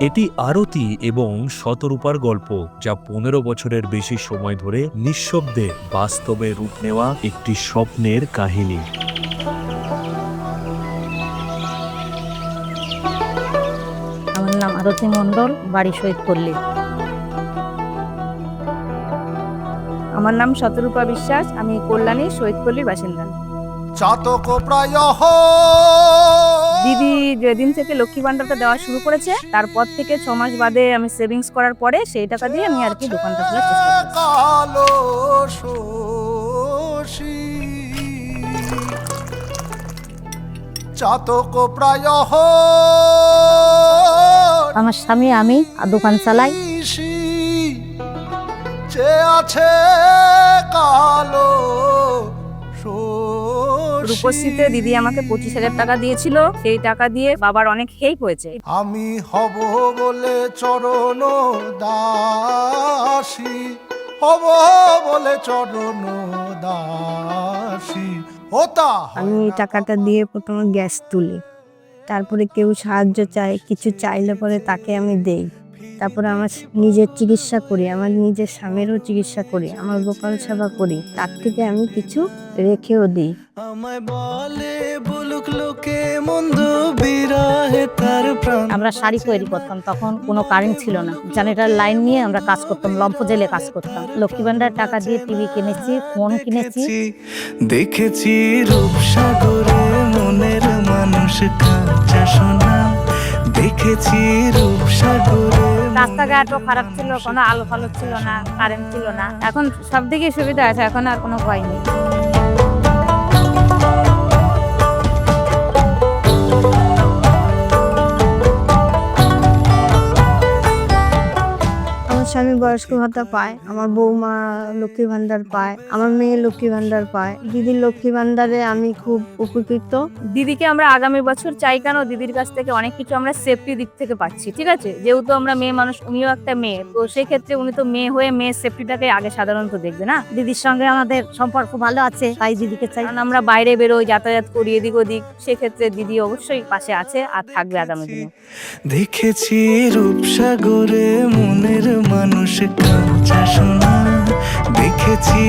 এটি আরতি এবং শতরূপার গল্প যা পনেরো বছরের বেশি সময় ধরে নিঃশব্দে বাস্তবে রূপ নেওয়া একটি স্বপ্নের কাহিনী। আমার নাম আরতি মণ্ডল বাড়ি শহীদ পল্লী আমার নাম শতরূপা বিশ্বাস আমি কল্যাণী শহীদপল্লীর বাসিন্দা। চাতক প্রায় যেদিন থেকে লক্ষ্মী ভান্ডারটা দেওয়া শুরু করেছে তারপর থেকে ছ মাস বাদে আমি সেভিংস করার পরে সেই টাকা দিয়ে আমি আর কি দোকানটা খোলার চেষ্টা চাতক প্রায় আমার স্বামী আমি আর দোকান চালাই। আছে কালো। রূপশ্রীতে দিদি আমাকে পঁচিশ হাজার টাকা দিয়েছিল সেই টাকা দিয়ে বাবার অনেক হেল্প হয়েছে। আমি হব বলে চরণ দাসী হব বলে চরণ দাসী। ওতা আমি এই টাকাটা দিয়ে প্রথমে গ্যাস তুলি তারপরে কেউ সাহায্য চায় কিছু চাইলে পরে তাকে আমি দেই। তারপরে আমার নিজের চিকিৎসা করি আমার নিজের স্বামীরও চিকিৎসা করি আমার গোপাল সেবা করি তার থেকে আমি কিছু রেখেও দিই। আমায় বলে বলুক লোকে মন্দ বিরাহে তার প্রাণ। আমরা শাড়ি তৈরি করতাম তখন কোনো কারেন্ট ছিল না। জেনারেটার লাইন নিয়ে আমরা কাজ করতাম লম্ফ জেলে কাজ করতাম। লক্ষ্মী ভান্ডার টাকা দিয়ে টিভি কিনেছি ফোন কিনেছি। দেখেছি দেখেছি রূপসাগরে মনের মানুষ কাঁচা সোনা। দেখেছি রূপসাগরে রাস্তাঘাটও খারাপ ছিল, কোনো আলো ফালো ছিল না কারেন্ট ছিল না। এখন সব দিকে সুবিধা আছে, এখন আর কোনো ভয় নেই। স্বামী বয়স্ক ভাতা পায় আমার বৌমা লক্ষ্মী ভান্ডার পায় আমার মেয়ে লক্ষ্মী ভান্ডার পায়। দিদির লক্ষ্মী ভান্ডারে আমি খুব উপকৃত। দিদিকে আমরা আগামী বছর চাই কেন? দিদির কাছ থেকে অনেক কিছু আমরা সেফটি দিক থেকে পাচ্ছি ঠিক আছে? যেহেতু আমরা মেয়ে মানুষ উনিও একটা মেয়ে তো সেই ক্ষেত্রে উনি তো মেয়ে হয়ে মেয়ে সেফটিটাকে আগে সাধারণত দেখবে না? দিদির সঙ্গে আমাদের সম্পর্ক ভালো আছে তাই দিদিকে চাই। কারণ আমরা বাইরে বেরোই যাতায়াত করি এদিক ওদিক সেক্ষেত্রে দিদি অবশ্যই পাশে আছে আর থাকবে আগামী দিনে। দেখেছি রূপসাগরে মনের মানুষ কাঁচা সোনা দেখেছি